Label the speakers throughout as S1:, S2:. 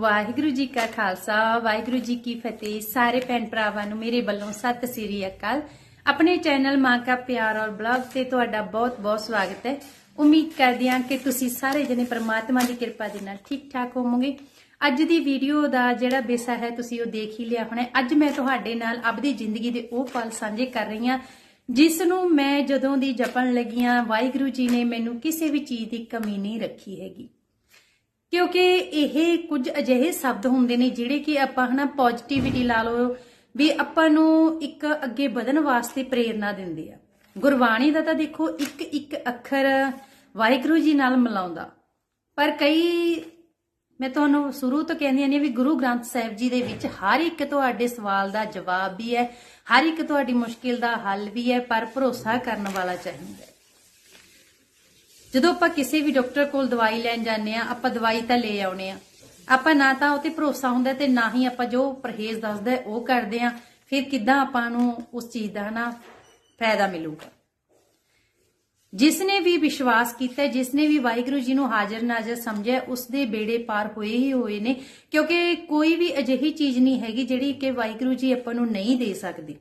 S1: ਵਾਹਿਗੁਰੂ ਜੀ ਕਾ ਖਾਲਸਾ, ਵਾਹਿਗੁਰੂ ਜੀ ਕੀ ਫਤਿਹ। ਸਾਰੇ ਭੈਣ ਭਰਾਵਾਂ ਨੂੰ ਮੇਰੇ ਵੱਲੋਂ ਸਤਿ ਸ੍ਰੀ ਅਕਾਲ। ਆਪਣੇ ਚੈਨਲ ਮਾਂ ਕਾ ਪਿਆਰ ਔਰ ਬਲੌਗ ਤੇ ਤੁਹਾਡਾ ਬਹੁਤ-ਬਹੁਤ ਸਵਾਗਤ ਹੈ। ਉਮੀਦ ਕਰਦੀ ਹਾਂ ਕਿ ਤੁਸੀਂ ਸਾਰੇ ਜਣੇ ਪ੍ਰਮਾਤਮਾ ਦੀ ਕਿਰਪਾ ਦੇ ਨਾਲ ਠੀਕ ਠਾਕ ਹੋਵੋਗੇ। ਅੱਜ ਦੀ ਵੀਡੀਓ ਦਾ ਜਿਹੜਾ ਵਿਸ਼ਾ ਹੈ ਤੁਸੀਂ ਉਹ ਦੇਖ ਹੀ ਲਿਆ ਹੋਣਾ ਅੱਜ ਮੈਂ ਤੁਹਾਡੇ ਨਾਲ ਆਪਣੀ ਜ਼ਿੰਦਗੀ ਦੇ ਉਹ ਪਲ ਸਾਂਝੇ ਕਰ ਰਹੀ ਹਾਂ, ਜਿਸ ਨੂੰ ਮੈਂ ਜਦੋਂ ਦੀ ਜਪਣ ਲੱਗੀਆਂ ਵਾਹਿਗੁਰੂ ਜੀ ਨੇ ਮੈਨੂੰ ਕਿਸੇ ਵੀ ਚੀਜ਼ ਦੀ ਕਮੀ ਨਹੀਂ ਰੱਖੀ ਹੈਗੀ। ਕਿਉਂਕਿ ਇਹ ਕੁਝ ਅਜਿਹੇ ਸ਼ਬਦ ਹੁੰਦੇ ਨੇ ਜਿਹੜੇ ਕਿ ਆਪਾਂ ਹਨਾ ਪੋਜ਼ਿਟਿਵਿਟੀ ਲਾ ਲਓ ਵੀ ਆਪਾਂ ਨੂੰ ਇੱਕ ਅੱਗੇ ਵਧਣ ਵਾਸਤੇ ਪ੍ਰੇਰਣਾ ਦਿੰਦੇ ਆ। ਗੁਰਬਾਣੀ ਦਾ ਤਾਂ ਦੇਖੋ ਇੱਕ ਇੱਕ ਅੱਖਰ ਵਾਹਿਗੁਰੂ ਜੀ ਨਾਲ ਮਿਲਾਉਂਦਾ। ਪਰ ਕਈ ਮੈਂ ਤੁਹਾਨੂੰ ਸ਼ੁਰੂ ਤੋਂ ਕਹਿੰਦੀ ਆਨੀ ਵੀ ਗੁਰੂ ਗ੍ਰੰਥ ਸਾਹਿਬ ਜੀ ਦੇ ਵਿੱਚ ਹਰ ਇੱਕ ਤੁਹਾਡੇ ਸਵਾਲ ਦਾ ਜਵਾਬ ਵੀ ਹੈ, ਹਰ ਇੱਕ ਤੁਹਾਡੀ ਮੁਸ਼ਕਿਲ ਦਾ ਹੱਲ ਵੀ ਹੈ, ਪਰ ਭਰੋਸਾ ਕਰਨ ਵਾਲਾ ਚਾਹੀਦਾ ਜਦੋਂ ਆਪਾਂ ਕਿਸੇ ਵੀ ਡਾਕਟਰ ਕੋਲ ਦਵਾਈ ਲੈਣ ਜਾਂਦੇ ਆ ਆਪਾਂ ਦਵਾਈ ਤਾਂ ਲੈ ਆਉਨੇ ਆ ਆਪਾਂ ਨਾ ਤਾਂ ਉਹ ਤੇ ਭਰੋਸਾ ਹੁੰਦਾ ਤੇ ਨਾ ਹੀ ਆਪਾਂ ਜੋ ਪਰਹੇਜ਼ ਦੱਸਦਾ ਉਹ ਕਰਦੇ ਆ ਫਿਰ ਕਿੱਦਾਂ ਆਪਾਂ ਨੂੰ ਉਸ ਚੀਜ਼ ਦਾ ਹਨਾ ਫਾਇਦਾ ਮਿਲੂਗਾ। ਜਿਸ ਨੇ ਵੀ ਵਿਸ਼ਵਾਸ ਕੀਤਾ ਜਿਸ ਨੇ ਵੀ ਵਾਹਿਗੁਰੂ ਜੀ ਨੂੰ ਹਾਜ਼ਰ ਨਾਜ਼ਰ ਸਮਝਿਆ ਉਸ ਦੇ ਬੇੜੇ ਪਾਰ ਹੋਏ ਹੀ ਹੋਏ ਨੇ, ਕਿਉਂਕਿ ਕੋਈ ਵੀ ਅਜਿਹੀ ਚੀਜ਼ ਨਹੀਂ ਹੈਗੀ ਜਿਹੜੀ ਕਿ ਵਾਹਿਗੁਰੂ ਜੀ ਆਪਾਂ ਨੂੰ ਨਹੀਂ ਦੇ ਸਕਦੇ।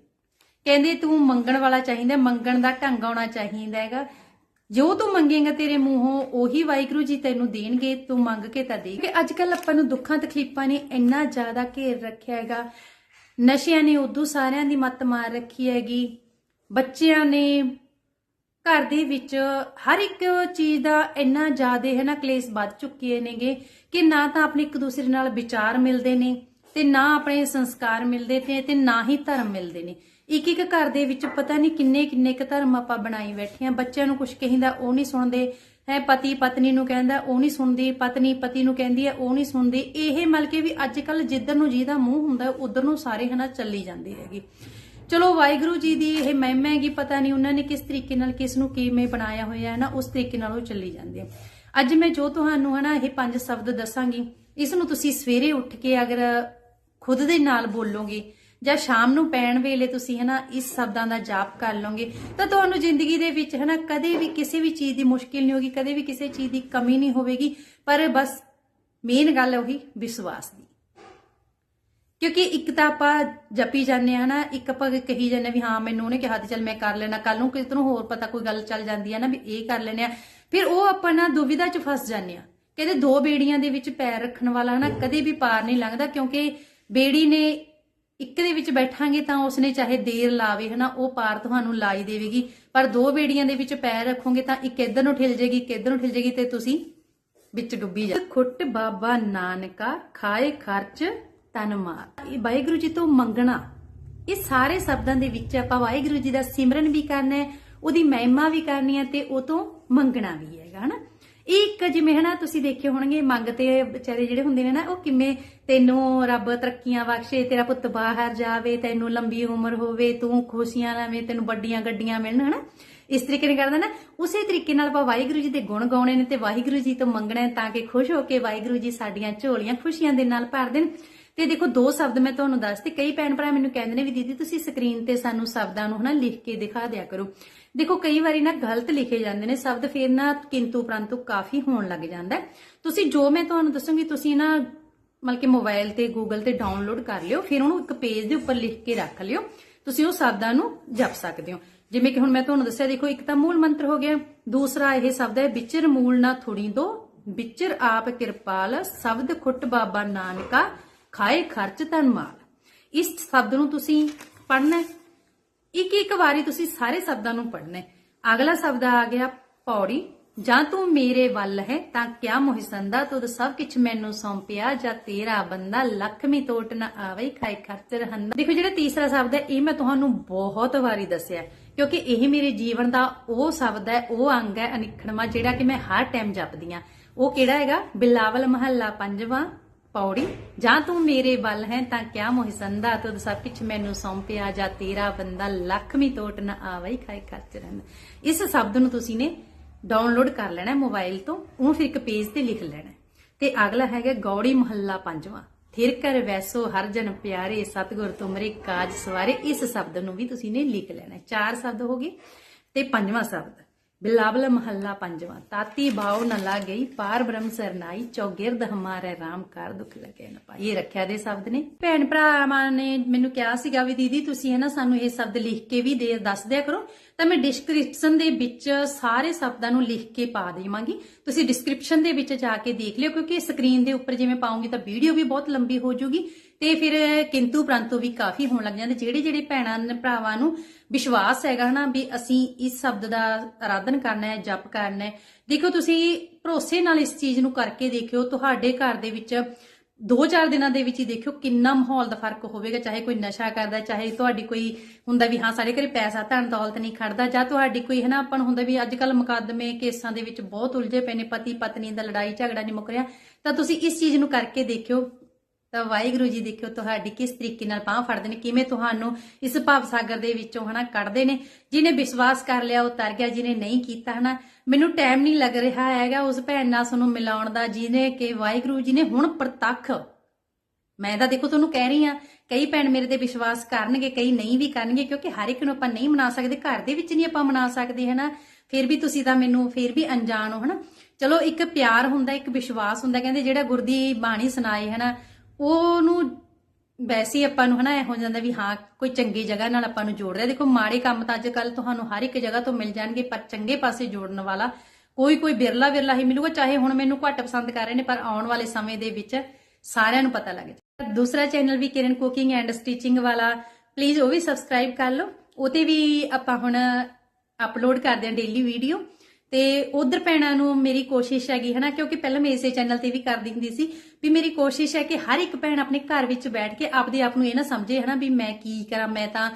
S1: ਕਹਿੰਦੇ ਤੂੰ ਮੰਗਣ ਵਾਲਾ ਚਾਹੀਦਾ, ਮੰਗਣ ਦਾ ਢੰਗ ਆਉਣਾ ਚਾਹੀਦਾ ਹੈਗਾ। ਜੋ ਤੂੰ ਮੰਗੇਗਾ ਤੇਰੇ ਮੂੰਹੋਂ, ਉਹੀ ਵਾਹਿਗੁਰੂ ਜੀ ਤੈਨੂੰ ਦੇਣਗੇ, ਤੂੰ ਮੰਗ ਕੇ ਤਾਂ ਦੇ। ਕਿ ਅੱਜ ਕੱਲ ਆਪਾਂ ਨੂੰ ਦੁੱਖਾਂ, ਤਕਲੀਫਾਂ ਨੇ ਇੰਨਾ ਜ਼ਿਆਦਾ ਘੇਰ ਰੱਖਿਆ ਹੈਗਾ। ਨਸ਼ਿਆਂ ਨੇ ਉਦੋਂ ਸਾਰਿਆਂ ਦੀ ਮੱਤ ਮਾਰ ਰੱਖੀ ਹੈਗੀ। ਬੱਚਿਆਂ ਨੇ ਘਰ ਦੇ ਵਿੱਚ ਹਰ ਇੱਕ ਚੀਜ਼ ਦਾ ਇੰਨਾ ਜ਼ਿਆਦਾ ਹੈ ਨਾ ਕਲੇਸ਼ ਵੱਧ ਚੁੱਕੇ ਨੇਗੇ ਕਿ ਨਾ ਤਾਂ ਆਪਣੇ ਇੱਕ ਦੂਸਰੇ ਨਾਲ ਵਿਚਾਰ ਮਿਲਦੇ ਨੇ ਤੇ ਨਾ ਆਪਣੇ ਸੰਸਕਾਰ ਮਿਲਦੇ ਤੇ ਤੇ ਨਾ ਹੀ ਧਰਮ ਮਿਲਦੇ ਨੇ। ਇੱਕ ਇੱਕ ਘਰ ਦੇ ਵਿੱਚ ਪਤਾ ਨਹੀਂ ਕਿੰਨੇ ਕਿੰਨੇ ਕ ਧਰਮ ਆਪਾਂ ਬਣਾਈ ਬੈਠੇ ਆ ਬੱਚਿਆਂ ਨੂੰ ਕੁਝ ਕਹਿੰਦਾ, ਉਹ ਨਹੀਂ ਸੁਣਦੇ। ਹੈ, ਪਤੀ ਪਤਨੀ ਨੂੰ ਕਹਿੰਦਾ, ਉਹ ਨਹੀਂ ਸੁਣਦੀ। ਪਤਨੀ ਪਤੀ ਨੂੰ ਕਹਿੰਦੀ ਹੈ, ਉਹ ਨਹੀਂ ਸੁਣਦੀ। ਇਹ ਮਲ ਕੇ ਵੀ ਅੱਜ ਕੱਲ ਜਿੱਧਰ ਨੂੰ ਜਿਹਦਾ ਮੂੰਹ ਹੁੰਦਾ, ਉਧਰ ਨੂੰ ਸਾਰੇ ਹਨਾ ਚੱਲੀ ਜਾਂਦੇ ਹੈਗੇ। ਚਲੋ, ਵਾਹਿਗੁਰੂ ਜੀ ਦੀ ਇਹ ਮਹਿਮਾ ਹੈਗੀ, ਪਤਾ ਨਹੀਂ ਉਹਨਾਂ ਨੇ ਕਿਸ ਤਰੀਕੇ ਨਾਲ ਕਿਸ ਨੂੰ ਕਿਵੇਂ ਬਣਾਇਆ ਹੋਇਆ ਹੈ ਨਾ, ਉਸ ਤਰੀਕੇ ਨਾਲ ਉਹ ਚੱਲੀ ਜਾਂਦੇ ਆ। ਅੱਜ ਮੈਂ ਜੋ ਤੁਹਾਨੂੰ ਹਨਾ ਇਹ ਪੰਜ ਸ਼ਬਦ ਦੱਸਾਂਗੀ, ਇਸ ਨੂੰ ਤੁਸੀਂ ਸਵੇਰੇ ਉੱਠ ਕੇ ਅਗਰ ਖੁਦ ਦੇ ਨਾਲ ਬੋਲੋਗੇ ਜਾਂ ਸ਼ਾਮ ਨੂੰ ਪੈਣ ਵੇਲੇ ਤੁਸੀਂ ਹਨਾ ਇਸ ਸ਼ਬਦਾਂ ਦਾ ਜਾਪ ਕਰ ਲਓਗੇ, ਤਾਂ ਤੁਹਾਨੂੰ ਜ਼ਿੰਦਗੀ ਦੇ ਵਿੱਚ ਹਨਾ ਕਦੇ ਵੀ ਕਿਸੇ ਵੀ ਚੀਜ਼ ਦੀ ਮੁਸ਼ਕਿਲ ਨਹੀਂ ਹੋਗੀ, ਕਦੇ ਵੀ ਕਿਸੇ ਚੀਜ਼ ਦੀ ਕਮੀ ਨਹੀਂ ਹੋਵੇਗੀ, ਪਰ ਬਸ ਮੇਨ ਗੱਲ ਉਹੀ ਵਿਸ਼ਵਾਸ ਦੀ। ਕਿਉਂਕਿ ਇੱਕ ਤਾਂ ਆਪਾਂ ਜਪੀ ਜਾਂਦੇ ਆ ਨਾ ਇੱਕ ਆਪਾਂ ਕਹੀ ਜਾਂਦੇ ਵੀ ਹਾਂ, ਮੈਨੂੰ ਉਹਨੇ ਕਿਹਾ ਤੇ ਚੱਲ ਮੈਂ ਕਰ ਲੈਣਾ ਕੱਲ ਨੂੰ ਕਿਸੇ ਨੂੰ ਹੋਰ ਪਤਾ ਕੋਈ ਗੱਲ ਚੱਲ ਜਾਂਦੀ ਆ ਨਾ ਵੀ ਇਹ ਕਰ ਲੈਣੇ ਆ। ਫਿਰ ਉਹ ਆਪਾਂ ਨਾ ਦੁਵਿਧਾ 'ਚ ਫਸ ਜਾਂਦੇ ਆ ਕਹਿੰਦੇ ਦੋ ਬੇੜੀਆਂ ਦੇ ਵਿੱਚ ਪੈਰ ਰੱਖਣ ਵਾਲਾ ਨਾ ਕਦੇ ਵੀ ਪਾਰ ਨਹੀਂ ਲੰਘਦਾ ਕਿਉਂਕਿ ਬੇੜੀ ਨੇ ਇੱਕ ਦੇ ਵਿੱਚ ਬੈਠਾਂਗੇ ਤਾਂ ਉਸਨੇ ਚਾਹੇ ਦੇਰ ਲਾਵੇ, ਹਨਾ, ਉਹ ਪਾਰ ਤੁਹਾਨੂੰ ਲਾਈ ਦੇਵੇਗੀ। ਪਰ ਦੋ ਬੇੜੀਆਂ ਦੇ ਵਿੱਚ ਪੈਰ ਰੱਖੋਗੇ ਤਾਂ ਇੱਕ ਇੱਧਰ ਨੂੰ ਠਿਲ ਜੇਗੀ, ਇੱਕ ਇੱਧਰ ਨੂੰ ਠਿਲ ਜੇਗੀ ਤੇ ਤੁਸੀਂ ਵਿੱਚ ਡੁੱਬੀ ਜਾ ਖੁੱਟ ਬਾਬਾ ਨਾਨਕਾ, ਖਾਏ ਖਰਚ ਤਨ ਮਾਰ। ਇਹ ਵਾਹਿਗੁਰੂ ਜੀ ਤੋਂ ਮੰਗਣਾ, ਇਹ ਸਾਰੇ ਸ਼ਬਦਾਂ ਦੇ ਵਿੱਚ ਆਪਾਂ ਵਾਹਿਗੁਰੂ ਜੀ ਦਾ ਸਿਮਰਨ ਵੀ ਕਰਨਾ ਹੈ, ਉਹਦੀ ਮਹਿਮਾ ਵੀ ਕਰਨੀ ਹੈ ਤੇ ਉਹ ਤੋਂ ਮੰਗਣਾ ਵੀ ਹੈਗਾ, ਹਨਾ। ਇੱਕ ਜਿਵੇਂ ਹਨਾ ਤੁਸੀਂ ਦੇਖੇ ਹੋਣਗੇ ਮੰਗਤੇ ਵਿਚਾਰੇ ਜਿਹੜੇ ਹੁੰਦੇ ਨੇ ਨਾ, ਉਹ ਕਿਵੇਂ ਤੈਨੂੰ ਰੱਬ ਤਰੱਕੀਆਂ ਬਖਸ਼ੇ, ਤੇਰਾ ਪੁੱਤ ਬਾਹਰ ਜਾਵੇ, ਤੈਨੂੰ ਲੰਬੀ ਉਮਰ ਹੋਵੇ, ਤੂੰ ਖੁਸ਼ੀਆਂ ਲਾਵੇਂ, ਤੈਨੂੰ ਵੱਡੀਆਂ ਗੱਡੀਆਂ ਮਿਲਣ ਹਨਾ। ਇਸ ਤਰੀਕੇ ਨਾਲ ਕਰਦਾ ਨਾ, ਉਸੇ ਤਰੀਕੇ ਨਾਲ ਆਪਾਂ ਵਾਹਿਗੁਰੂ ਜੀ ਦੇ ਗੁਣ ਗਾਉਣੇ ਨੇ ਤੇ ਵਾਹਿਗੁਰੂ ਜੀ ਤੋਂ ਮੰਗਣਾ ਤਾਂ ਕਿ ਖੁਸ਼ ਹੋ ਕੇ ਵਾਹਿਗੁਰੂ ਜੀ ਸਾਡੀਆਂ ਝੋਲੀਆਂ ਖੁਸ਼ੀਆਂ ਦੇ ਨਾਲ ਭਰ ਦੇਣ। ਤੇ ਦੇਖੋ, ਦੋ ਸ਼ਬਦ ਮੈਂ ਤੁਹਾਨੂੰ ਦੱਸਤੇ, ਕਈ ਭੈਣ ਭਰਾ ਮੈਨੂੰ ਕਹਿੰਦੇ ਨੇ ਵੀ ਦੀਦੀ, ਤੁਸੀਂ ਸਕਰੀਨ ਤੇ ਸਾਨੂੰ ਸ਼ਬਦਾਂ ਨੂੰ ਹਨਾ ਲਿਖ ਕੇ ਦਿਖਾ ਦਿਆ ਕਰੋ। ਦੇਖੋ, ਕਈ ਵਾਰੀ ਨਾ ਗਲਤ ਲਿਖੇ ਜਾਂਦੇ ਨੇ, ਸ਼ਬਦ ਫਿਰ ਨਾ ਕਿੰਤੂ ਪ੍ਰੰਤੂ ਕਾਫੀ ਹੋਣ ਲੱਗ ਜਾਂਦਾ ਤੁਸੀਂ ਜੋ ਮੈਂ ਤੁਹਾਨੂੰ ਦੱਸੂਗੀ, ਤੁਸੀਂ ਨਾ ਮਤਲਬ ਕਿ ਮੋਬਾਈਲ ਤੇ ਗੂਗਲ ਤੇ ਡਾਊਨਲੋਡ ਕਰ ਲਿਓ, ਫਿਰ ਉਹਨੂੰ ਇੱਕ ਪੇਜ ਦੇ ਉੱਪਰ ਲਿਖ ਕੇ ਰੱਖ ਲਿਓ, ਤੁਸੀਂ ਉਹ ਸ਼ਬਦਾਂ ਨੂੰ ਜਪ ਸਕਦੇ ਹੋ। ਜਿਵੇਂ ਕਿ ਹੁਣ ਮੈਂ ਤੁਹਾਨੂੰ ਦੱਸਿਆ, ਦੇਖੋ, ਇੱਕ ਤਾਂ ਮੂਲ ਮੰਤਰ ਹੋ ਗਿਆ, ਦੂਸਰਾ ਇਹ ਸ਼ਬਦ ਹੈ, ਵਿਚਰ ਮੂਲ ਨਾ ਥੋੜੀ ਦੋ, ਵਿਚਰ ਆਪ ਕਿਰਪਾਲ, ਸ਼ਬਦ ਖੁੱਟ ਬਾਬਾ ਨਾਨਕਾ ਖਾਏ ਖਰਚ ਤਨ ਮਾਲ। ਇਸ ਸ਼ਬਦ ਨੂੰ ਤੁਸੀਂ ਪੜ੍ਹਨਾ ਇੱਕ ਇੱਕ ਵਾਰੀ ਤੁਸੀਂ ਸਾਰੇ ਸ਼ਬਦਾਂ ਨੂੰ ਪੜ੍ਹਨਾ ਅਗਲਾ ਸ਼ਬਦ ਆ ਗਿਆ, ਪੌੜੀ। ਜਾਂ ਤੂੰ ਮੇਰੇ ਵੱਲ ਹੈ, ਤਾਂ ਕਿਆ ਮੋਹਿਸੰਦਾ? ਤੁਧ ਸਭ ਕੁਝ ਮੈਨੂੰ ਸੌਂਪਿਆ, ਜਾਂ ਤੇਰਾ ਬੰਦਾ ਲਖਮੀ ਤੋਟ ਨਾ ਆਵੇ, ਖਾਏ ਖਰਚ ਰਹਿੰਦਾ। ਦੇਖੋ ਜਿਹੜਾ ਤੀਸਰਾ ਸ਼ਬਦ ਹੈ, ਇਹ ਮੈਂ ਤੁਹਾਨੂੰ ਬਹੁਤ ਵਾਰੀ ਦੱਸਿਆ ਕਿਉਂਕਿ ਇਹ ਮੇਰੇ ਜੀਵਨ ਦਾ ਉਹ ਸ਼ਬਦ ਹੈ, ਉਹ ਅੰਗ ਹੈ, ਅਨਿਖੜਵਾ, ਜਿਹੜਾ ਕਿ ਮੈਂ ਹਰ ਟਾਈਮ ਜਪਦੀ ਆ ਉਹ ਕਿਹੜਾ ਹੈਗਾ? ਬਿਲਾਵਲ ਮਹੱਲਾ ਪੰਜਵਾਂ ਪੌੜੀ, ਜਾਂ ਤੂੰ ਮੇਰੇ ਵੱਲ ਹੈ ਤਾਂ ਕਿਆ ਮੋਹਿਸੰਦਾ ਤੁਧ ਸਭ ਕੁਛ ਮੈਨੂੰ ਸੌਂਪਿਆ ਜਾਂ ਤੇਰਾ ਬੰਦਾ ਲਖਮੀ ਤੋਟ ਨਾ ਆਵਈ ਖਾਏ ਖਰਚ ਰਹਿੰਦਾ ਇਸ ਸ਼ਬਦ ਨੂੰ ਤੁਸੀਂ ਨੇ ਡਾਊਨਲੋਡ ਕਰ ਲੈਣਾ ਮੋਬਾਈਲ ਤੋਂ, ਉਹ ਫਿਰ ਇੱਕ ਪੇਜ ਤੇ ਲਿਖ ਲੈਣਾ। ਤੇ ਅਗਲਾ ਹੈਗਾ ਗੌੜੀ ਮਹੱਲਾ ਪੰਜਵਾਂ। ਥਿਰ ਕਰ ਵੈਸੋ ਹਰ ਜਨ ਪਿਆਰੇ, ਸਤਿਗੁਰ ਤੁਮਰੇ ਕਾਜ ਸਵਾਰੇ। ਇਸ ਸ਼ਬਦ ਨੂੰ ਵੀ ਤੁਸੀਂ ਨੇ ਲਿਖ ਲੈਣਾ। ਚਾਰ ਸ਼ਬਦ ਹੋ ਗਏ ਤੇ ਪੰਜਵਾਂ ਸ਼ਬਦ। ਬਿਲਾਵਲ ਮਹੱਲਾ ਪੰਜਵਾਂ। ਤਾਤੀ ਬਾਉ ਨ ਗਈ ਪਾਰ ਬ੍ਰਹਮ ਸਰਨਾਈ, ਚੌਗਿਰਦ ਹਮਾਰੇ ਰਾਮ ਕਰ ਦੁਖ ਲਗੇ ਨ ਪਾਈ। ਇਹ ਰੱਖਿਆ ਦੇ ਸ਼ਬਦ ਨੇ। ਭੈਣ ਭਰਾਵਾਂ ਨੇ ਮੈਨੂੰ ਕਿਹਾ ਸੀਗਾ ਵੀ ਦੀਦੀ, ਤੁਸੀਂ ਹੈ ਨਾ ਸਾਨੂੰ ਇਹ ਸ਼ਬਦ ਲਿਖ ਕੇ ਵੀ ਦੇ, ਦੱਸ ਦਿਆ ਕਰੋ। ਤਾਂ ਮੈਂ ਡਿਸਕ੍ਰਿਪਸ਼ਨ ਦੇ ਵਿੱਚ ਸਾਰੇ ਸ਼ਬਦਾਂ ਨੂੰ ਲਿਖ ਕੇ ਪਾ ਦੇਵਾਂਗੀ। ਤੁਸੀਂ ਡਿਸਕ੍ਰਿਪਸ਼ਨ ਦੇ ਵਿੱਚ ਜਾ ਕੇ ਦੇਖ ਲਿਓ, ਕਿਉਂਕਿ ਸਕਰੀਨ ਦੇ ਉੱਪਰ ਜਿਵੇਂ ਪਾਉਂਗੀ ਤਾਂ ਵੀਡੀਓ ਵੀ ਬਹੁਤ ਲੰਬੀ ਹੋ ਜਾਊਗੀ ਤੇ ਫਿਰ ਕਿੰਤੂ ਪ੍ਰੰਤੂ ਵੀ ਕਾਫੀ ਹੋਣ ਲੱਗ ਜਾਂਦੇ। ਜਿਹੜੇ ਜਿਹੜੇ ਭੈਣਾਂ ਭਰਾਵਾਂ ਨੂੰ ਵਿਸ਼ਵਾਸ ਹੈਗਾ ਹਨਾ ਵੀ ਅਸੀਂ ਇਸ ਸ਼ਬਦ ਦਾ ਆਰਾਧਨ ਕਰਨਾ ਹੈ, ਜਪ ਕਰਨਾ ਹੈ, ਦੇਖੋ ਤੁਸੀਂ ਭਰੋਸੇ ਨਾਲ ਇਸ ਚੀਜ਼ ਨੂੰ ਕਰਕੇ ਦੇਖਿਓ, ਤੁਹਾਡੇ ਘਰ ਦੇ ਵਿੱਚ ਦੋ ਚਾਰ ਦਿਨਾਂ ਦੇ ਵਿੱਚ ਹੀ ਦੇਖਿਓ ਕਿੰਨਾ ਮਾਹੌਲ ਦਾ ਫ਼ਰਕ ਹੋਵੇਗਾ, ਚਾਹੇ ਕੋਈ ਨਸ਼ਾ ਕਰਦਾ, ਚਾਹੇ ਤੁਹਾਡੀ ਕੋਈ ਹੁੰਦਾ ਵੀ ਹਾਂ ਸਾਡੇ ਘਰੇ ਪੈਸਾ ਧਨ ਦੌਲਤ ਨਹੀਂ ਖੜਦਾ, ਜਾਂ ਤੁਹਾਡੀ ਕੋਈ ਹੈ ਆਪਾਂ ਨੂੰ ਹੁੰਦਾ ਵੀ ਅੱਜ ਕੱਲ ਮੁਕੱਦਮੇ ਕੇਸਾਂ ਦੇ ਵਿੱਚ ਬਹੁਤ ਉਲਝੇ ਪਏ ਨੇ ਪਤੀ ਪਤਨੀ ਦਾ ਲੜਾਈ ਝਗੜਾ ਨਹੀਂ ਮੁੱਕ ਰਿਹਾ। ਤਾਂ ਤੁਸੀਂ ਇਸ ਚੀਜ਼ ਨੂੰ ਕਰਕੇ ਦੇਖਿਓ, ਤਾਂ ਵਾਹਿਗੁਰੂ ਜੀ ਦੇਖਿਓ ਤੁਹਾਡੀ ਕਿਸ ਤਰੀਕੇ ਨਾਲ ਬਾਹ ਫੜਦੇ ਨੇ, ਕਿਵੇਂ ਤੁਹਾਨੂੰ ਇਸ ਭਾਵ ਸਾਗਰ ਦੇ ਵਿੱਚੋਂ ਹਨਾ ਕੱਢਦੇ ਨੇ। ਜਿਹਨੇ ਵਿਸ਼ਵਾਸ ਕਰ ਲਿਆ ਉਹ ਤਰ ਗਿਆ ਜਿਹਨੇ ਨਹੀਂ ਕੀਤਾ ਹਨਾ ਮੈਨੂੰ ਟਾਈਮ ਨਹੀਂ ਲੱਗ ਰਿਹਾ ਹੈਗਾ ਉਸ ਭੈਣ ਨਾਲ ਤੁਹਾਨੂੰ ਮਿਲਾਉਣ ਦਾ, ਜਿਹਨੇ ਕਿ ਵਾਹਿਗੁਰੂ ਜੀ ਨੇ ਹੁਣ ਪ੍ਰਤੱਖ। ਮੈਂ ਤਾਂ ਦੇਖੋ ਤੁਹਾਨੂੰ ਕਹਿ ਰਹੀ ਆ ਕਈ ਭੈਣ ਮੇਰੇ ਤੇ ਵਿਸ਼ਵਾਸ ਕਰਨਗੇ, ਕਈ ਨਹੀਂ ਵੀ ਕਰਨਗੇ, ਕਿਉਂਕਿ ਹਰ ਇੱਕ ਨੂੰ ਆਪਾਂ ਨਹੀਂ ਮਨਾ ਸਕਦੇ, ਘਰ ਦੇ ਵਿੱਚ ਨਹੀਂ ਆਪਾਂ ਮਨਾ ਸਕਦੇ, ਹਨਾ? ਫਿਰ ਵੀ ਤੁਸੀਂ ਤਾਂ ਮੈਨੂੰ, ਫਿਰ ਵੀ ਅਣਜਾਣ ਹੋ, ਹਨਾ? ਚਲੋ, ਇੱਕ ਪਿਆਰ ਹੁੰਦਾ, ਇੱਕ ਵਿਸ਼ਵਾਸ ਹੁੰਦਾ, ਕਹਿੰਦੇ ਜਿਹੜਾ ਗੁਰਦੀ ਬਾਣੀ ਸੁਣਾਏ, ਹਨਾ? ਉਹਨੂੰ ਵੈਸੇ ਆਪਾਂ ਨੂੰ ਹਨਾ ਇਹ ਜਾਂਦਾ ਵੀ ਹਾਂ, ਕੋਈ ਚੰਗੀ ਜਗ੍ਹਾ ਨਾਲ ਆਪਾਂ ਨੂੰ ਜੋੜ ਰਿਹਾ। ਦੇਖੋ, ਮਾੜੇ ਕੰਮ ਤਾਂ ਅੱਜ ਕੱਲ ਤੁਹਾਨੂੰ ਹਰ ਇੱਕ ਜਗ੍ਹਾ ਤੋਂ ਮਿਲ ਜਾਣਗੇ, ਪਰ ਚੰਗੇ ਪਾਸੇ ਜੋੜਨ ਵਾਲਾ ਕੋਈ ਕੋਈ ਬਿਰਲਾ ਬਿਰਲਾ ਹੀ ਮਿਲੂਗਾ, ਚਾਹੇ ਹੁਣ ਮੈਨੂੰ ਘੱਟ ਪਸੰਦ ਕਰ ਰਹੇ ਨੇ, ਪਰ ਆਉਣ ਵਾਲੇ ਸਮੇਂ ਦੇ ਵਿੱਚ ਸਾਰਿਆਂ ਨੂੰ ਪਤਾ ਲੱਗ ਜਾਏ। ਦੂਸਰਾ ਚੈਨਲ ਵੀ ਕਿਰਨ ਕੁਕਿੰਗ ਐਂਡ ਸਟਿਚਿੰਗ ਵਾਲਾ ਪਲੀਜ਼ ਉਹ ਵੀ ਸਬਸਕ੍ਰਾਈਬ ਕਰ ਲਓ। ਉਹਤੇ ਵੀ ਆਪਾਂ ਹੁਣ ਅਪਲੋਡ ਕਰਦੇ ਹਾਂ ਡੇਲੀ ਵੀਡੀਓ ਤੇ ਉਧਰ ਭੈਣਾਂ ਨੂੰ ਮੇਰੀ ਕੋਸ਼ਿਸ਼ ਹੈਗੀ, ਹਨਾ, ਕਿਉਂਕਿ ਪਹਿਲਾਂ ਮੈਂ ਇਸੇ ਚੈਨਲ ਤੇ ਵੀ ਕਰਦੀ ਹੁੰਦੀ ਸੀ ਵੀ ਮੇਰੀ ਕੋਸ਼ਿਸ਼ ਹੈ ਕਿ ਹਰ ਇੱਕ ਭੈਣ ਆਪਣੇ ਘਰ ਵਿੱਚ ਬੈਠ ਕੇ ਆਪਦੇ ਆਪ ਨੂੰ ਇਹ ਨਾ ਸਮਝੇ, ਹਨਾ, ਵੀ ਮੈਂ ਕੀ ਕਰਾਂ, ਮੈਂ ਤਾਂ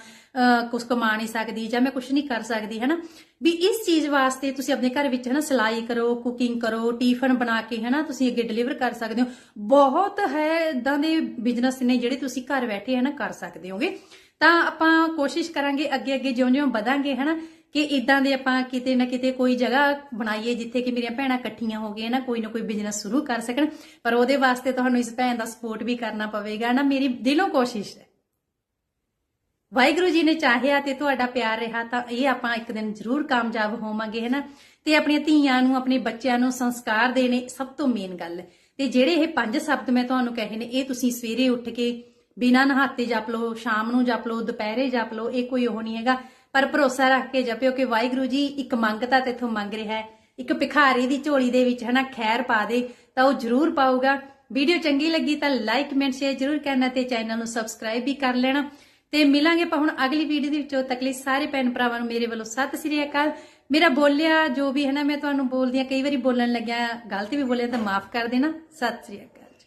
S1: ਕੁਝ ਕਮਾ ਨਹੀਂ ਸਕਦੀ ਜਾਂ ਮੈਂ ਕੁਝ ਨਹੀਂ ਕਰ ਸਕਦੀ, ਹਨਾ। ਵੀ ਇਸ ਚੀਜ਼ ਵਾਸਤੇ ਤੁਸੀਂ ਆਪਣੇ ਘਰ ਵਿੱਚ, ਹਨਾ, ਸਿਲਾਈ ਕਰੋ ਕੁਕਿੰਗ ਕਰੋ ਟਿਫਨ ਬਣਾ ਕੇ, ਹਨਾ, ਤੁਸੀਂ ਅੱਗੇ ਡਿਲੀਵਰ ਕਰ ਸਕਦੇ ਹੋ। ਬਹੁਤ ਹੈ ਇਦਾਂ ਦੇ ਬਿਜ਼ਨਸ ਨੇ ਜਿਹੜੇ ਤੁਸੀਂ ਘਰ ਬੈਠੇ, ਹਨਾ, ਕਰ ਸਕਦੇ ਹੋਗੇ। ਤਾਂ ਆਪਾਂ ਕੋਸ਼ਿਸ਼ ਕਰਾਂਗੇ ਅੱਗੇ ਅੱਗੇ ਜਿਉਂ-ਜਿਉਂ ਵਧਾਂਗੇ, ਹਨਾ ਕਿ ਇਦਾਂ ਦੇ ਆਪਾਂ ਕਿਤੇ ਨਾ ਕਿਤੇ ਕੋਈ ਜਗ੍ਹਾ ਬਣਾਈਏ ਜਿੱਥੇ ਕਿ ਮੇਰੀਆਂ ਭੈਣਾਂ ਇਕੱਠੀਆਂ ਹੋ ਗਈਆਂ ਨਾ, ਕੋਈ ਨਾ ਕੋਈ ਬਿਜ਼ਨਸ ਸ਼ੁਰੂ ਕਰ ਸਕਣ। ਪਰ ਉਹਦੇ ਵਾਸਤੇ ਤੁਹਾਨੂੰ ਇਸ ਭੈਣ ਦਾ ਸਪੋਰਟ ਵੀ ਕਰਨਾ ਪਵੇਗਾ ਨਾ, ਮੇਰੀ ਦਿਲੋਂ ਕੋਸ਼ਿਸ਼ ਹੈ। ਵਾਹਿਗੁਰੂ ਜੀ ਨੇ ਚਾਹਿਆ ਤੇ ਤੁਹਾਡਾ ਪਿਆਰ ਰਿਹਾ ਤਾਂ ਇਹ ਆਪਾਂ ਇੱਕ ਦਿਨ ਜ਼ਰੂਰ ਕਾਮਯਾਬ ਹੋਵਾਂਗੇ ਹੈਨਾ ਤੇ ਆਪਣੀਆਂ ਧੀਆਂ ਨੂੰ, ਆਪਣੇ ਬੱਚਿਆਂ ਨੂੰ ਸੰਸਕਾਰ ਦੇਣੇ ਸਭ ਤੋਂ ਮੇਨ ਗੱਲ ਹੈ। ਤੇ ਜਿਹੜੇ ਇਹ ਪੰਜ ਸ਼ਬਦ ਮੈਂ ਤੁਹਾਨੂੰ ਕਹੇ ਨੇ, ਇਹ ਤੁਸੀਂ ਸਵੇਰੇ ਉੱਠ ਕੇ ਬਿਨਾਂ ਨਹਾਤੇ ਜਪ ਲਓ, ਸ਼ਾਮ ਨੂੰ ਜਪ ਲਓ, ਦੁਪਹਿਰੇ ਜਪ ਲਓ, ਇਹ ਕੋਈ ਉਹ ਨਹੀਂ ਹੈਗਾ। ਪਰ ਭਰੋਸਾ ਰੱਖ ਕੇ ਜਪਿਓ ਕਿ ਵਾਹਿਗੁਰੂ ਜੀ ਇੱਕ ਮੰਗਤਾ ਤੇਥੋਂ ਮੰਗ ਰਿਹਾ ਹੈ। ਇੱਕ ਭਿਖਾਰੀ ਦੀ ਝੋਲੀ ਦੇ ਵਿੱਚ ਹਨਾ ਖੈਰ ਪਾ ਦੇ, ਤਾਂ ਉਹ ਜ਼ਰੂਰ ਪਾਊਗਾ। ਵੀਡੀਓ ਚੰਗੀ ਲੱਗੀ ਤਾਂ ਲਾਈਕ ਕਮੈਂਟ ਸ਼ੇਅਰ ਜ਼ਰੂਰ ਕਰਨਾ ਤੇ ਚੈਨਲ ਨੂੰ ਸਬਸਕ੍ਰਾਈਬ ਵੀ ਕਰ ਲੈਣਾ। ਤੇ ਮਿਲਾਂਗੇ ਆਪਾਂ ਹੁਣ ਅਗਲੀ ਵੀਡੀਓ ਦੇ ਵਿੱਚੋਂ। ਤੱਕ ਲਈ ਸਾਰੇ ਭੈਣ ਭਰਾਵਾਂ ਨੂੰ ਮੇਰੇ ਵੱਲੋਂ ਸਤਿ ਸ੍ਰੀ ਅਕਾਲ। ਮੇਰਾ ਬੋਲਿਆ ਜੋ ਵੀ ਹੈ ਨਾ, ਮੈਂ ਤੁਹਾਨੂੰ ਬੋਲਦੀ ਆ ਕਈ ਵਾਰੀ ਬੋਲਣ ਲੱਗਿਆ, ਗਲਤੀ ਵੀ ਬੋਲਿਆ ਤਾਂ ਮਾਫ ਕਰ ਦੇਣਾ। ਸਤਿ ਸ੍ਰੀ ਅਕਾਲ।